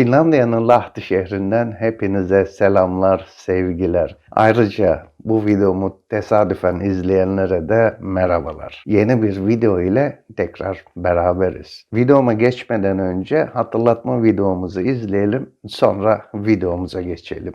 Finlandiya'nın Lahti şehrinden hepinize selamlar, sevgiler. Ayrıca bu videomu tesadüfen izleyenlere de merhabalar. Yeni bir video ile tekrar beraberiz. Videoma geçmeden önce hatırlatma videomuzu izleyelim, sonra videomuza geçelim.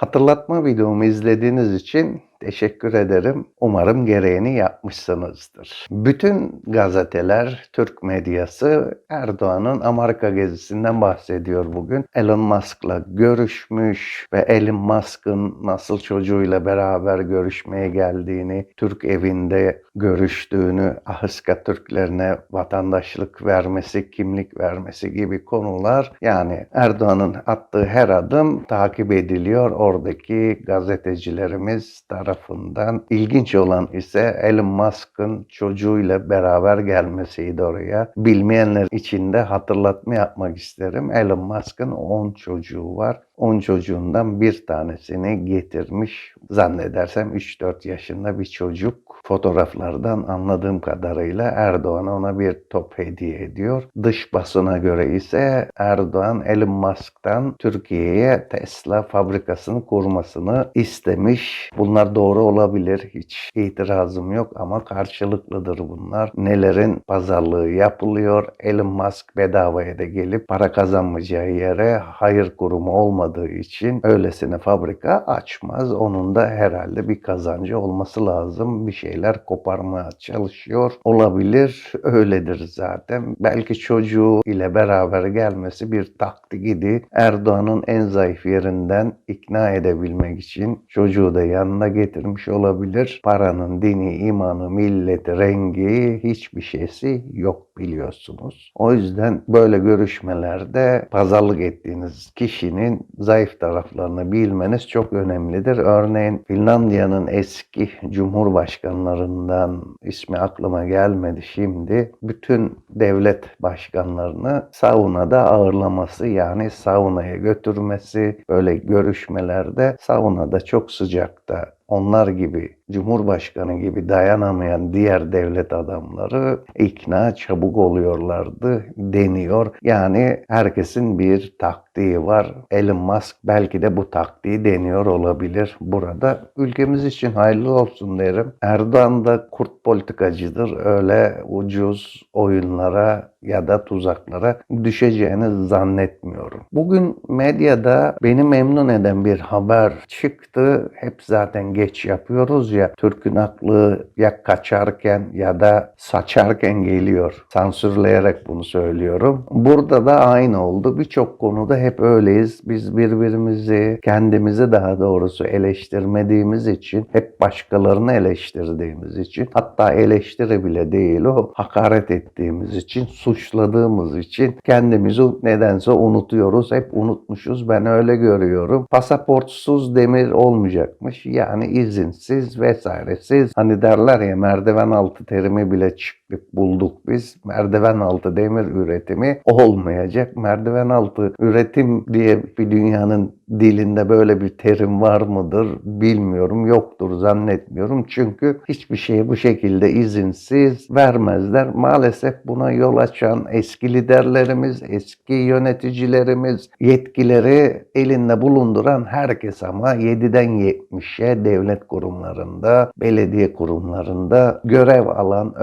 Hatırlatma videomu izlediğiniz için teşekkür ederim. Umarım gereğini yapmışsınızdır. Bütün gazeteler, Türk medyası Erdoğan'ın Amerika gezisinden bahsediyor bugün. Elon Musk'la görüşmüş ve Elon Musk'ın nasıl çocuğuyla beraber görüşmeye geldiğini, Türk evinde görüştüğünü, Ahıska Türklerine vatandaşlık vermesi, kimlik vermesi gibi konular yani Erdoğan'ın attığı her adım takip ediliyor. Oradaki gazetecilerimiz tarafından. İlginç olan ise Elon Musk'ın çocuğuyla beraber gelmesiydi oraya. Bilmeyenler için de hatırlatma yapmak isterim. Elon Musk'ın 10 çocuğu var. 10 çocuğundan bir tanesini getirmiş. Zannedersem 3-4 yaşında bir çocuk. Fotoğraflardan anladığım kadarıyla Erdoğan ona bir top hediye ediyor. Dış basına göre ise Erdoğan Elon Musk'tan Türkiye'ye Tesla fabrikasını kurmasını istemiş. Bunlar doğru olabilir. Hiç itirazım yok ama karşılıklıdır bunlar. Nelerin pazarlığı yapılıyor. Elon Musk bedavaya da gelip para kazanmayacağı yere hayır kurumu olmadığı için öylesine fabrika açmaz. Onun da herhalde bir kazancı olması lazım. Bir şeyler koparmaya çalışıyor. Olabilir. Öyledir zaten. Belki çocuğu ile beraber gelmesi bir taktik idi. Erdoğan'ın en zayıf yerinden ikna edebilmek için çocuğu da yanına getirmiş olabilir. Paranın dini, imanı, milleti, rengi hiçbir şeysi yok biliyorsunuz. O yüzden böyle görüşmelerde pazarlık ettiğiniz kişinin zayıf taraflarını bilmeniz çok önemlidir. Örneğin Finlandiya'nın eski cumhurbaşkanlarından ismi aklıma gelmedi şimdi. Bütün devlet başkanlarını saunada ağırlaması yani saunaya götürmesi böyle görüşmelerde saunada çok sıcakta onlar gibi, Cumhurbaşkanı gibi dayanamayan diğer devlet adamları ikna çabuk oluyorlardı deniyor. Yani herkesin bir taktiği var. Elon Musk belki de bu taktiği deniyor olabilir burada. Ülkemiz için hayırlı olsun derim. Erdoğan da kurt politikacıdır. Öyle ucuz oyunlara ya da tuzaklara düşeceğini zannetmiyorum. Bugün medyada beni memnun eden bir haber çıktı. Hep zaten geç yapıyoruz ya. Türk'ün aklı ya kaçarken ya da saçarken geliyor. Sansürleyerek bunu söylüyorum. Burada da aynı oldu. Birçok konuda hep öyleyiz. Biz birbirimizi, kendimizi daha doğrusu eleştirmediğimiz için, hep başkalarını eleştirdiğimiz için, hatta eleştiri bile değil o, hakaret ettiğimiz için, suçladığımız için kendimizi nedense unutuyoruz. Hep unutmuşuz. Ben öyle görüyorum. Pasaportsuz demir olmayacakmış. Yani izinsiz vesairesiz. Hani derler ya merdiven altı terimi bile çıktık bulduk biz. Merdiven altı demir üretimi olmayacak. Merdiven altı üretim diye bir dünyanın dilinde böyle bir terim var mıdır bilmiyorum. Yoktur zannetmiyorum. Çünkü hiçbir şeyi bu şekilde izinsiz vermezler. Maalesef buna yol açan eski liderlerimiz, eski yöneticilerimiz, yetkileri elinde bulunduran herkes ama 7'den 70'e devlet kurumlarında, belediye kurumlarında görev alan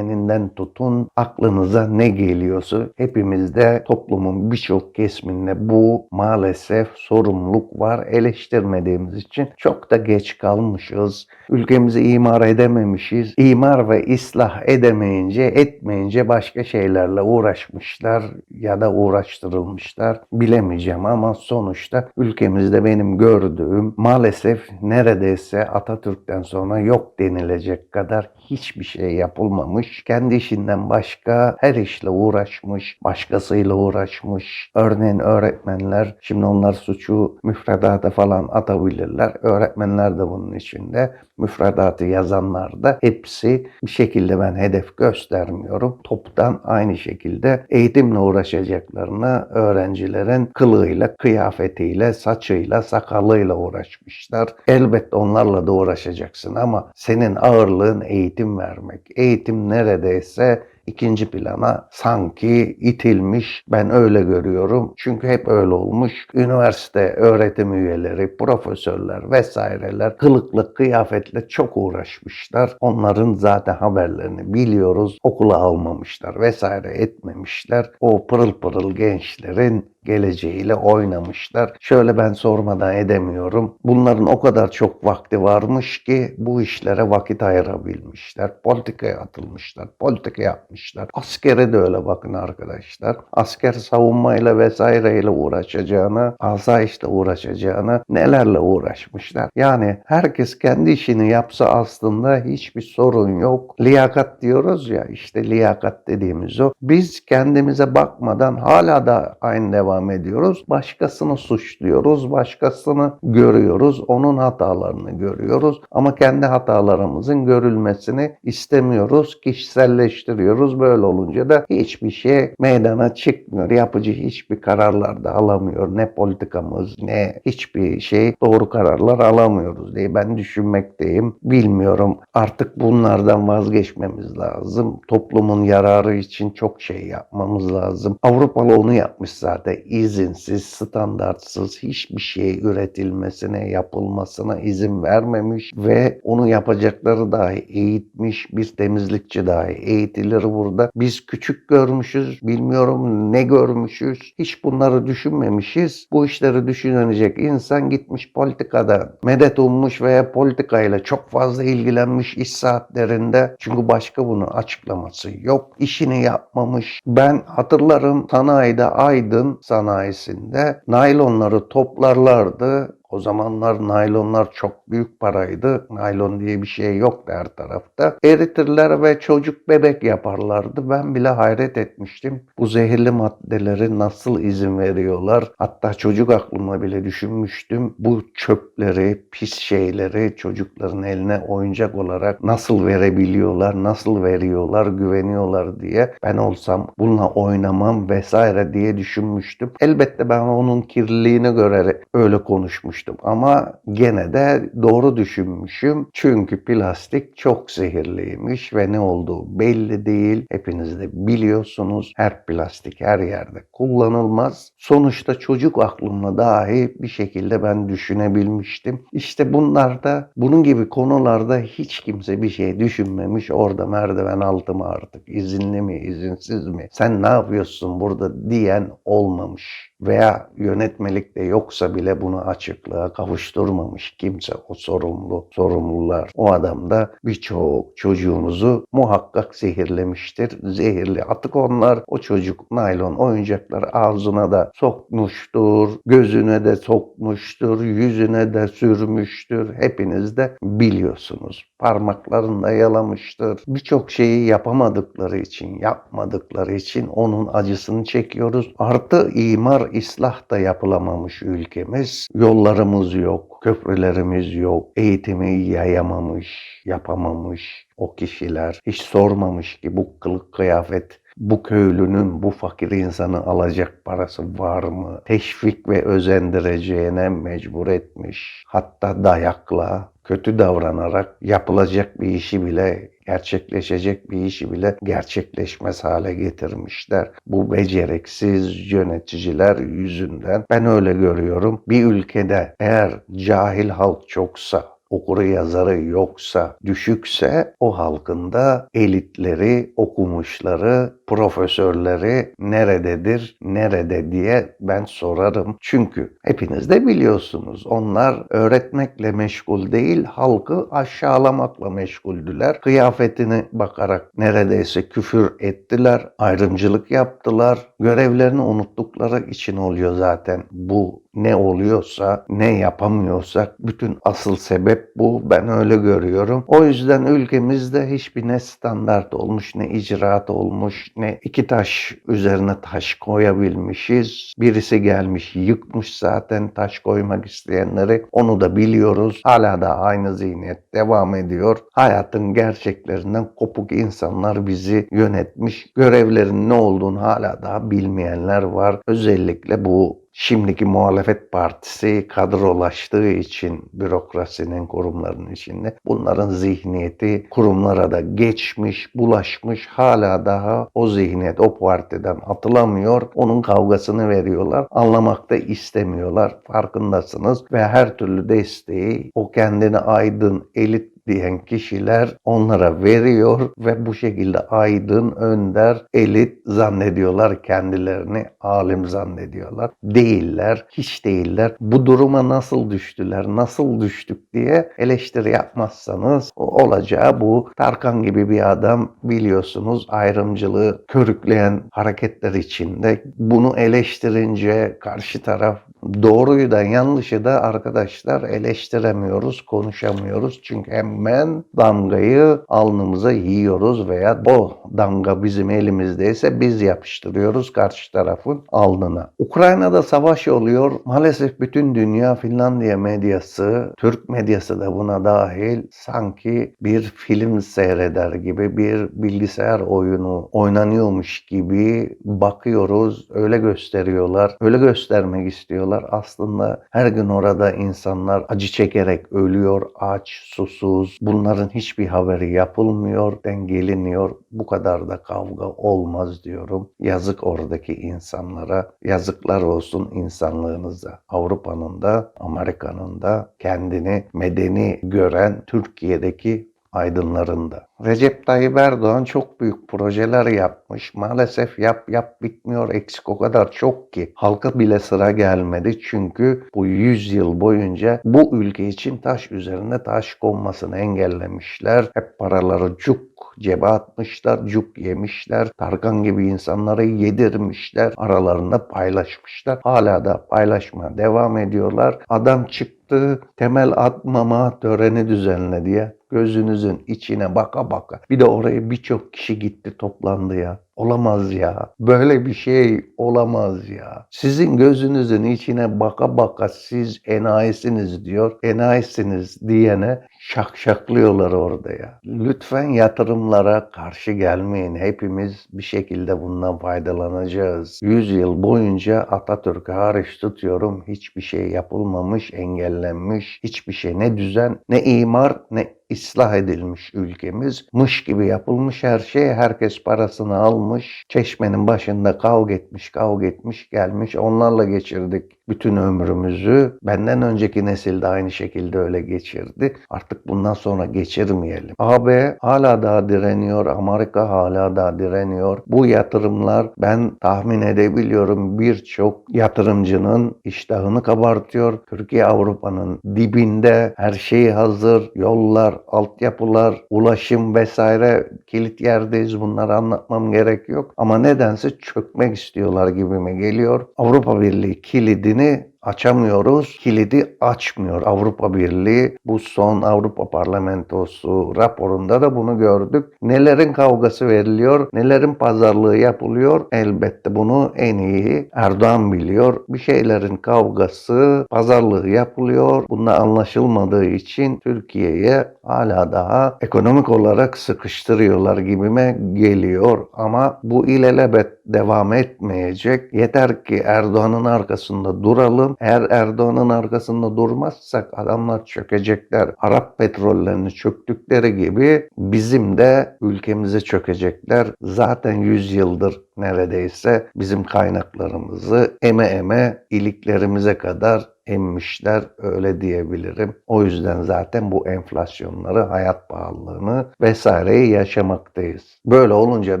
öğretmeninden tutun aklınıza ne geliyorsa hepimizde toplumun birçok kesiminde bu maalesef sorumluluk var. Eleştirmediğimiz için çok da geç kalmışız. Ülkemizi imar edememişiz. İmar ve ıslah edemeyince, etmeyince başka şeylerle uğraşmışlar ya da uğraştırılmışlar. Bilemeyeceğim ama sonuçta ülkemizde benim gördüğüm maalesef neredeyse Atatürk'ten sonra yok denilecek kadar hiçbir şey yapılmamış. Kendi işinden başka her işle uğraşmış. Başkasıyla uğraşmış. Örneğin öğretmenler şimdi onlar suçu müfredata falan atabilirler. Öğretmenler de bunun içinde. Müfredatı yazanlar da hepsi bir şekilde ben hedef göstermiyorum. Toptan aynı şekilde eğitimle uğraşacaklarını öğrencilerin kılığıyla, kıyafetiyle, saçıyla, sakalıyla uğraşmışlar. Elbette onlarla da uğraşacaksın ama senin ağırlığın eğitim vermek. Eğitim neredeyse ikinci plana sanki itilmiş. Ben öyle görüyorum. Çünkü hep öyle olmuş. Üniversite öğretim üyeleri, profesörler vesaireler kılıklı kıyafetle çok uğraşmışlar. Onların zaten haberlerini biliyoruz. Okula almamışlar vesaire etmemişler. O pırıl pırıl gençlerin geleceğiyle oynamışlar. Şöyle ben sormadan edemiyorum. Bunların o kadar çok vakti varmış ki bu işlere vakit ayırabilmişler. Politikaya atılmışlar. Politika yapmışlar. Askere de öyle bakın arkadaşlar. Asker savunmayla vesaireyle uğraşacağını, asayişle uğraşacağını nelerle uğraşmışlar. Yani herkes kendi işini yapsa aslında hiçbir sorun yok. Liyakat diyoruz ya işte liyakat dediğimiz o. Biz kendimize bakmadan hala da aynı devam ediyoruz. Başkasını suçluyoruz, başkasını görüyoruz, onun hatalarını görüyoruz. Ama kendi hatalarımızın görülmesini istemiyoruz, kişiselleştiriyoruz. Böyle olunca da hiçbir şey meydana çıkmıyor. Yapıcı hiçbir kararlar da alamıyor. Ne politikamız ne hiçbir şey doğru kararlar alamıyoruz diye ben düşünmekteyim. Bilmiyorum artık bunlardan vazgeçmemiz lazım. Toplumun yararı için çok şey yapmamız lazım. Avrupalı onu yapmış zaten izinsiz, standartsız hiçbir şey üretilmesine, yapılmasına izin vermemiş ve onu yapacakları dahi eğitmiş bir temizlikçi dahi eğitilir burada. Biz küçük görmüşüz, bilmiyorum ne görmüşüz. Hiç bunları düşünmemişiz. Bu işleri düşünecek insan gitmiş politikada medet ummuş veya politikayla çok fazla ilgilenmiş iş saatlerinde. Çünkü başka bunu açıklaması yok. İşini yapmamış. Ben hatırlarım sanayide Aydın sanayisinde naylonları toplarlardı. O zamanlar naylonlar çok büyük paraydı. Naylon diye bir şey yoktu her tarafta. Eritirler ve çocuk bebek yaparlardı. Ben bile hayret etmiştim. Bu zehirli maddeleri nasıl izin veriyorlar? Hatta çocuk aklımla bile düşünmüştüm. Bu çöpleri, pis şeyleri çocukların eline oyuncak olarak nasıl verebiliyorlar, nasıl veriyorlar, güveniyorlar diye. Ben olsam bununla oynamam vesaire diye düşünmüştüm. Elbette ben onun kirliliğine göre öyle konuşmuştum ama gene de doğru düşünmüşüm. Çünkü plastik çok zehirliymiş ve ne olduğu belli değil. Hepiniz de biliyorsunuz her plastik her yerde kullanılmaz. Sonuçta çocuk aklımla dahi bir şekilde ben düşünebilmiştim. İşte bunlarda bunun gibi konularda hiç kimse bir şey düşünmemiş. Orada merdiven altı mı artık izinli mi izinsiz mi sen ne yapıyorsun burada diyen olmamış veya yönetmelikte yoksa bile bunu açıklığa kavuşturmamış kimse o sorumlu sorumlular. O adam da birçok çocuğunuzu muhakkak zehirlemiştir. Zehirli atık onlar o çocuk naylon oyuncaklar ağzına da sokmuştur, gözüne de sokmuştur, yüzüne de sürmüştür. Hepiniz de biliyorsunuz. Parmaklarında yalamıştır. Birçok şeyi yapamadıkları için, yapmadıkları için onun acısını çekiyoruz. Artı imar islah da yapılamamış ülkemiz. Yollarımız yok, köprülerimiz yok, eğitimi yayamamış, yapamamış o kişiler. Hiç sormamış ki bu kılık kıyafet bu köylünün bu fakir insanı alacak parası var mı? Teşvik ve özendireceğine mecbur etmiş. Hatta dayakla, kötü davranarak yapılacak bir işi bile gerçekleşecek bir işi bile gerçekleşmez hale getirmişler. Bu beceriksiz yöneticiler yüzünden ben öyle görüyorum. Bir ülkede eğer cahil halk çoksa, okuru yazarı yoksa, düşükse o halkın da elitleri, okumuşları profesörleri nerededir, nerede diye ben sorarım. Çünkü hepiniz de biliyorsunuz onlar öğretmekle meşgul değil, halkı aşağılamakla meşguldüler. Kıyafetine bakarak neredeyse küfür ettiler, ayrımcılık yaptılar. Görevlerini unuttukları için oluyor zaten bu ne oluyorsa, ne yapamıyorsak bütün asıl sebep bu. Ben öyle görüyorum. O yüzden ülkemizde hiçbir ne standart olmuş, ne icraat olmuş, ne iki taş üzerine taş koyabilmişiz. Birisi gelmiş yıkmış zaten taş koymak isteyenleri. Onu da biliyoruz. Hala da aynı zihniyet devam ediyor. Hayatın gerçeklerinden kopuk insanlar bizi yönetmiş. Görevlerin ne olduğunu hala daha bilmeyenler var. Özellikle bu şimdiki muhalefet partisi kadrolaştığı için bürokrasinin kurumların içinde bunların zihniyeti kurumlara da geçmiş, bulaşmış hala daha o zihniyet o partiden atılamıyor. Onun kavgasını veriyorlar. Anlamak da istemiyorlar. Farkındasınız ve her türlü desteği o kendini aydın, elit diyen kişiler onlara veriyor ve bu şekilde aydın, önder, elit zannediyorlar kendilerini, alim zannediyorlar. Değiller, hiç değiller. Bu duruma nasıl düştüler, nasıl düştük diye eleştiri yapmazsanız olacağı bu. Tarkan gibi bir adam biliyorsunuz ayrımcılığı körükleyen hareketler içinde. Bunu eleştirince karşı taraf doğruyu da yanlışı da arkadaşlar eleştiremiyoruz, konuşamıyoruz. Çünkü hemen damgayı alnımıza yiyoruz veya o damga bizim elimizdeyse biz yapıştırıyoruz karşı tarafın alnına. Ukrayna'da savaş oluyor. Maalesef bütün dünya Finlandiya medyası, Türk medyası da buna dahil sanki bir film seyreder gibi bir bilgisayar oyunu oynanıyormuş gibi bakıyoruz. Öyle gösteriyorlar. Öyle göstermek istiyorlar yaşıyorlar. Aslında her gün orada insanlar acı çekerek ölüyor, aç, susuz. Bunların hiçbir haberi yapılmıyor, dengeleniyor. Bu kadar da kavga olmaz diyorum. Yazık oradaki insanlara. Yazıklar olsun insanlığınıza. Avrupa'nın da, Amerika'nın da kendini medeni gören Türkiye'deki aydınlarında. Recep Tayyip Erdoğan çok büyük projeler yapmış. Maalesef yap yap bitmiyor eksik o kadar çok ki halka bile sıra gelmedi. Çünkü bu 100 yıl boyunca bu ülke için taş üzerine taş konmasını engellemişler. Hep paraları cuk cebe atmışlar, cuk yemişler. Tarkan gibi insanları yedirmişler. Aralarında paylaşmışlar. Hala da paylaşmaya devam ediyorlar. Adam çıktı temel atmama töreni düzenledi ya gözünüzün içine baka baka. Bir de oraya birçok kişi gitti toplandı ya. Olamaz ya. Böyle bir şey olamaz ya. Sizin gözünüzün içine baka baka siz enayisiniz diyor. Enayisiniz diyene şakşaklıyorlar orada ya. Lütfen yatırımlara karşı gelmeyin. Hepimiz bir şekilde bundan faydalanacağız. 100 yıl boyunca Atatürk'ü hariç tutuyorum. Hiçbir şey yapılmamış, engellenmiş. Hiçbir şey ne düzen, ne imar, ne ıslah edilmiş ülkemiz. Mış gibi yapılmış her şey. Herkes parasını almış. Çeşmenin başında kavga etmiş, kavga etmiş, gelmiş. Onlarla geçirdik bütün ömrümüzü. Benden önceki nesil de aynı şekilde öyle geçirdi. Artık bundan sonra geçirmeyelim. AB hala daha direniyor. Amerika hala daha direniyor. Bu yatırımlar ben tahmin edebiliyorum birçok yatırımcının iştahını kabartıyor. Türkiye Avrupa'nın dibinde her şey hazır. Yollar, altyapılar, ulaşım vesaire kilit yerdeyiz. Bunları anlatmam gerek yok. Ama nedense çökmek istiyorlar gibime geliyor. Avrupa Birliği kilidini açamıyoruz. Kilidi açmıyor Avrupa Birliği. Bu son Avrupa Parlamentosu raporunda da bunu gördük. Nelerin kavgası veriliyor, nelerin pazarlığı yapılıyor. Elbette bunu en iyi Erdoğan biliyor. Bir şeylerin kavgası, pazarlığı yapılıyor. Bunda anlaşılmadığı için Türkiye'ye hala daha ekonomik olarak sıkıştırıyorlar gibime geliyor. Ama bu ilelebet devam etmeyecek. Yeter ki Erdoğan'ın arkasında duralım. Eğer Erdoğan'ın arkasında durmazsak adamlar çökecekler. Arap petrollerini çöktükleri gibi bizim de ülkemize çökecekler. Zaten 100 yıldır neredeyse bizim kaynaklarımızı eme eme iliklerimize kadar emmişler öyle diyebilirim. O yüzden zaten bu enflasyonları, hayat pahalılığını vesaireyi yaşamaktayız. Böyle olunca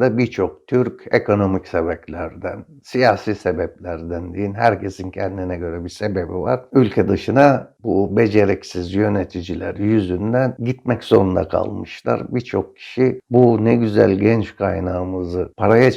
da birçok Türk ekonomik sebeplerden, siyasi sebeplerden değil, herkesin kendine göre bir sebebi var. Ülke dışına bu beceriksiz yöneticiler yüzünden gitmek zorunda kalmışlar. Birçok kişi bu ne güzel genç kaynağımızı paraya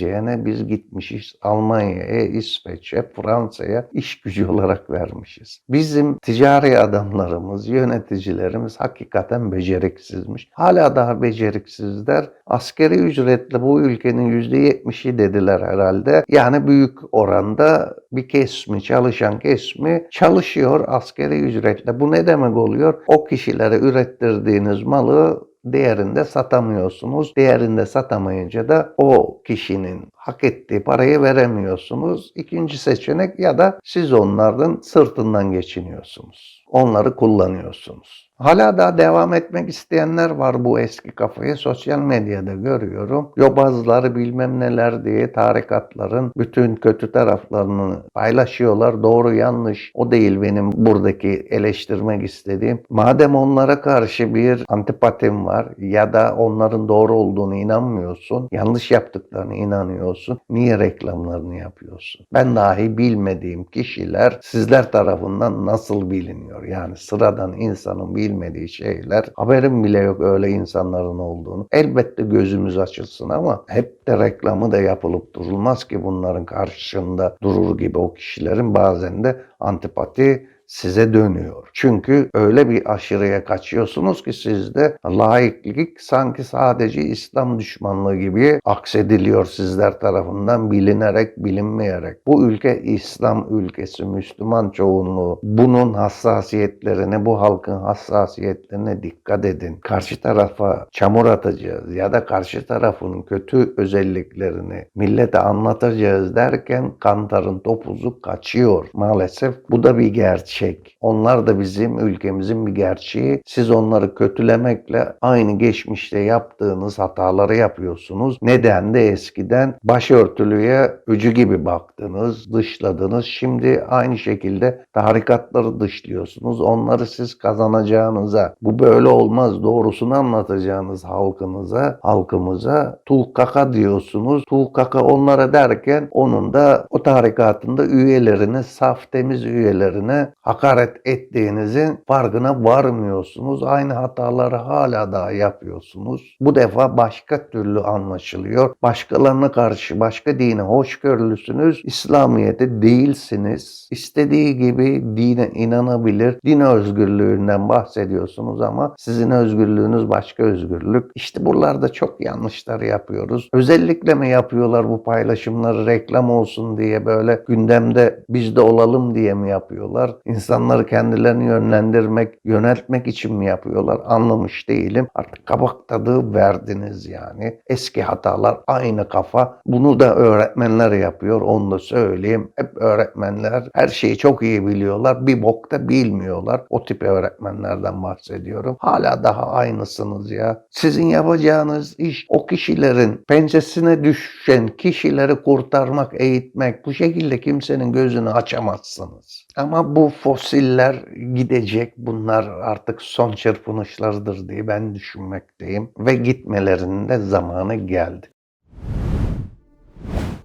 çevireceğine biz gitmişiz Almanya'ya, İsveç'e, Fransa'ya iş gücü olarak vermişiz. Bizim ticari adamlarımız, yöneticilerimiz hakikaten beceriksizmiş. Hala daha beceriksizler. Askeri ücretle bu ülkenin %70'i dediler herhalde. Yani büyük oranda bir kesmi, çalışan kesmi çalışıyor askeri ücretle. Bu ne demek oluyor? O kişilere ürettirdiğiniz malı değerinde satamıyorsunuz. Değerinde satamayınca da o kişinin hak ettiği parayı veremiyorsunuz. İkinci seçenek ya da siz onların sırtından geçiniyorsunuz. Onları kullanıyorsunuz. Hala daha devam etmek isteyenler var bu eski kafayı. Sosyal medyada görüyorum. Yobazlar bilmem neler diye tarikatların bütün kötü taraflarını paylaşıyorlar. Doğru yanlış o değil benim buradaki eleştirmek istediğim. Madem onlara karşı bir antipatim var ya da onların doğru olduğunu inanmıyorsun, yanlış yaptıklarını inanıyorsun, niye reklamlarını yapıyorsun? Ben dahi bilmediğim kişiler sizler tarafından nasıl biliniyor? Yani sıradan insanın bilmediği şeyler, haberim bile yok öyle insanların olduğunu. Elbette gözümüz açılsın ama hep de reklamı da yapılıp durulmaz ki bunların karşısında durur gibi o kişilerin bazen de antipati size dönüyor. Çünkü öyle bir aşırıya kaçıyorsunuz ki sizde laiklik sanki sadece İslam düşmanlığı gibi aksediliyor sizler tarafından bilinerek bilinmeyerek. Bu ülke İslam ülkesi, Müslüman çoğunluğu. Bunun hassasiyetlerine, bu halkın hassasiyetlerine dikkat edin. Karşı tarafa çamur atacağız ya da karşı tarafın kötü özelliklerini millete anlatacağız derken kantarın topuzu kaçıyor. Maalesef bu da bir gerçek gerçek. Onlar da bizim ülkemizin bir gerçeği. Siz onları kötülemekle aynı geçmişte yaptığınız hataları yapıyorsunuz. Neden de eskiden başörtülüye öcü gibi baktınız, dışladınız. Şimdi aynı şekilde tarikatları dışlıyorsunuz. Onları siz kazanacağınıza, bu böyle olmaz doğrusunu anlatacağınız halkınıza, halkımıza tulkaka diyorsunuz. Tulkaka onlara derken onun da o tarikatında üyelerine, saf temiz üyelerine hakaret ettiğinizin farkına varmıyorsunuz. Aynı hataları hala daha yapıyorsunuz. Bu defa başka türlü anlaşılıyor. Başkalarına karşı başka dine hoşgörülüsünüz. İslamiyet'e değilsiniz. İstediği gibi dine inanabilir. Din özgürlüğünden bahsediyorsunuz ama sizin özgürlüğünüz başka özgürlük. İşte buralarda çok yanlışlar yapıyoruz. Özellikle mi yapıyorlar bu paylaşımları reklam olsun diye böyle gündemde biz de olalım diye mi yapıyorlar? İnsanları kendilerini yönlendirmek, yöneltmek için mi yapıyorlar anlamış değilim. Artık kabak tadı verdiniz yani. Eski hatalar aynı kafa. Bunu da öğretmenler yapıyor onu da söyleyeyim. Hep öğretmenler her şeyi çok iyi biliyorlar. Bir bok da bilmiyorlar. O tip öğretmenlerden bahsediyorum. Hala daha aynısınız ya. Sizin yapacağınız iş o kişilerin pençesine düşen kişileri kurtarmak, eğitmek. Bu şekilde kimsenin gözünü açamazsınız. Ama bu fosiller gidecek. Bunlar artık son çırpınışlardır diye ben düşünmekteyim. Ve gitmelerinin de zamanı geldi.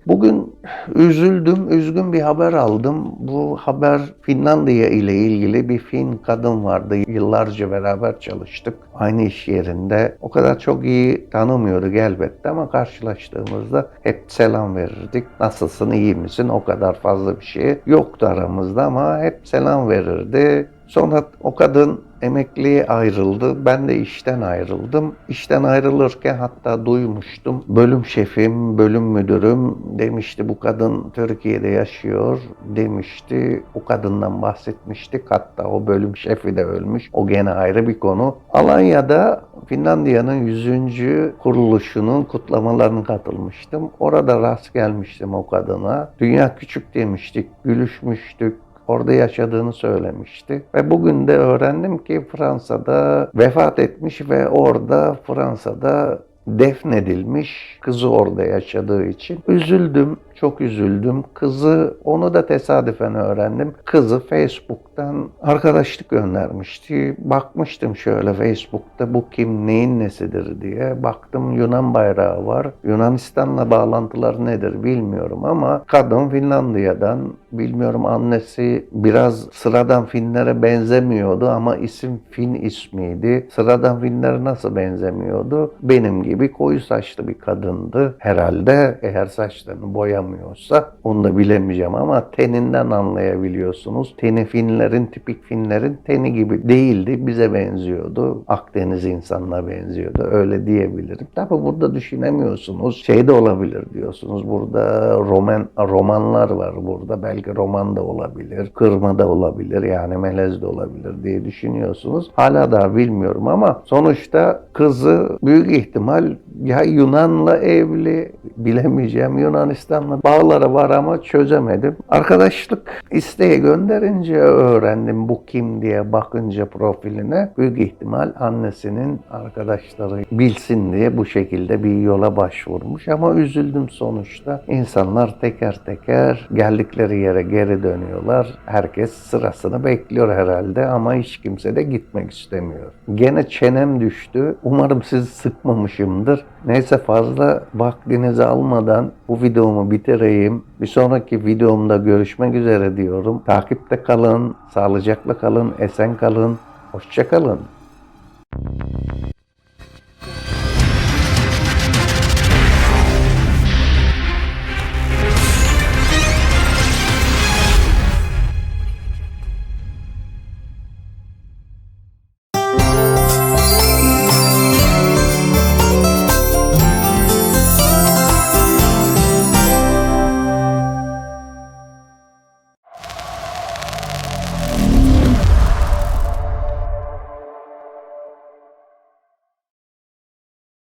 Bugün üzüldüm, üzgün bir haber aldım. Bu haber Finlandiya ile ilgili bir Fin kadın vardı. Yıllarca beraber çalıştık. Aynı iş yerinde. O kadar çok iyi tanımıyorduk elbette ama karşılaştığımızda hep selam verirdik. Nasılsın, iyi misin? O kadar fazla bir şey yoktu aramızda ama hep selam verirdi. Sonra o kadın emekliye ayrıldı. Ben de işten ayrıldım. İşten ayrılırken hatta duymuştum. Bölüm şefim, bölüm müdürüm demişti bu kadın Türkiye'de yaşıyor demişti. O kadından bahsetmiştik. Hatta o bölüm şefi de ölmüş. O gene ayrı bir konu. Alanya'da Finlandiya'nın 100. kuruluşunun kutlamalarına katılmıştım. Orada rast gelmiştim o kadına. Dünya küçük demiştik, gülüşmüştük orada yaşadığını söylemişti. Ve bugün de öğrendim ki Fransa'da vefat etmiş ve orada Fransa'da defnedilmiş. Kızı orada yaşadığı için. Üzüldüm. Çok üzüldüm. Kızı onu da tesadüfen öğrendim. Kızı Facebook'tan arkadaşlık göndermişti. Bakmıştım şöyle Facebook'ta bu kim neyin nesidir diye. Baktım Yunan bayrağı var. Yunanistan'la bağlantıları nedir bilmiyorum ama kadın Finlandiya'dan bilmiyorum annesi biraz sıradan Finlere benzemiyordu ama isim Fin ismiydi. Sıradan Finlere nasıl benzemiyordu? Benim gibi koyu saçlı bir kadındı. Herhalde eğer saçlarını boyamıyorsa onu da bilemeyeceğim ama teninden anlayabiliyorsunuz. Teni Finlerin, tipik Finlerin teni gibi değildi. Bize benziyordu. Akdeniz insanına benziyordu. Öyle diyebilirim. Tabi burada düşünemiyorsunuz. Şey de olabilir diyorsunuz. Burada roman romanlar var burada. Belki roman da olabilir. Kırma da olabilir. Yani melez de olabilir diye düşünüyorsunuz. Hala daha bilmiyorum ama sonuçta kızı büyük ihtimal ya Yunan'la evli bilemeyeceğim. Yunanistan'la bağları var ama çözemedim. Arkadaşlık isteği gönderince öğrendim bu kim diye bakınca profiline. Büyük ihtimal annesinin arkadaşları bilsin diye bu şekilde bir yola başvurmuş ama üzüldüm sonuçta. İnsanlar teker teker geldikleri yere geri dönüyorlar. Herkes sırasını bekliyor herhalde ama hiç kimse de gitmek istemiyor. Gene çenem düştü. Umarım sizi sıkmamışımdır. Neyse fazla vaktinizi almadan bu videomu bitireyim. Bir sonraki videomda görüşmek üzere diyorum. Takipte kalın, sağlıcakla kalın, esen kalın, hoşça kalın.